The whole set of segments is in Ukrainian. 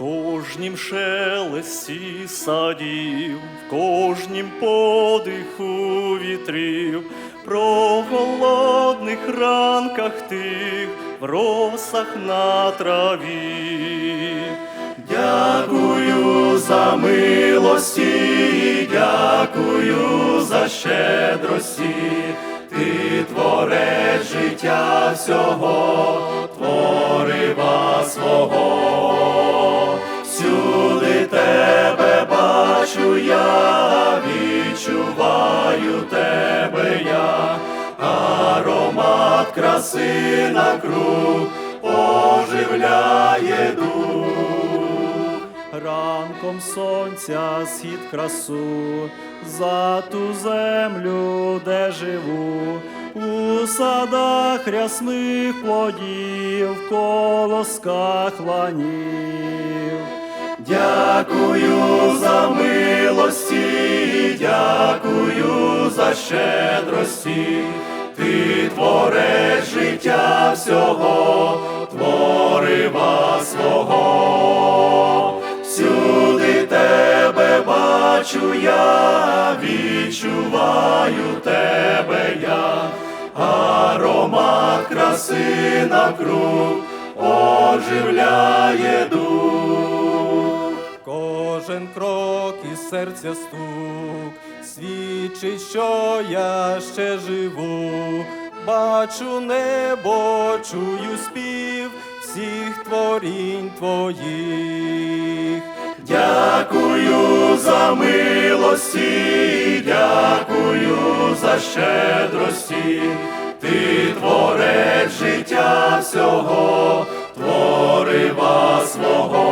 кожнім шелесті садів, в кожнім подиху вітрів, про голодних ранках тих, в росах на траві. Дякую за милості, дякую за щедрості, ти творець життя всього, аромат краси на круг оживляє дух. Ранком сонця схід красу, за ту землю, де живу, у садах рясних плодів, в колосках ланів. Дякую за милості, дякую за щедрості, ти творець життя всього, творива свого, всюди тебе бачу я, відчуваю тебе я, аромат краси навкруг оживляє дух. Кожен крок і серця стук свідчить, що я ще живу. Бачу небо, чую спів всіх творінь твоїх. Дякую за милості, дякую за щедрості, ти творець життя всього, творива свого,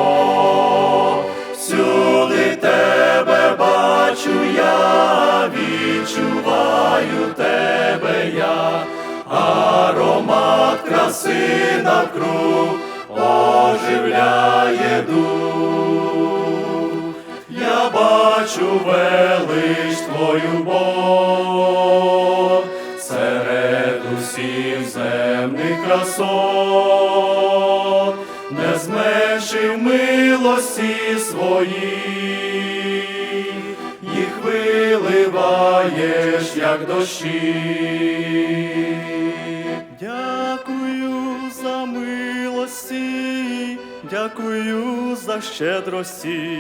краси навкруг оживляє дух. Я бачу велич твою Бог серед усіх земних красот, не зменшив милості свої, їх виливаєш, як дощі. Дякую за милості, дякую за щедрості.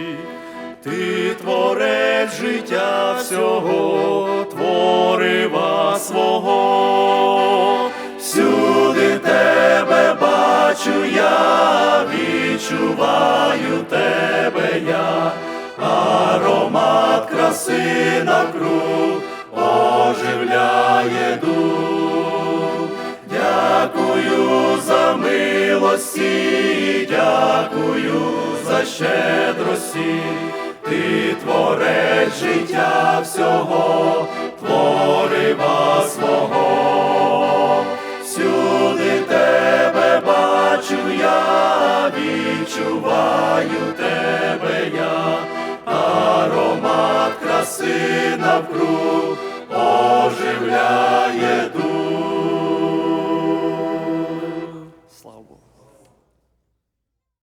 Ти творець життя всього, творива свого, всюди тебе бачу я, відчуваю тебе я, аромат краси навкруг милості, дякую за щедрості, ти творець життя всього, творива свого, всюди тебе бачу я, відчуваю тебе я, аромат краси навкруг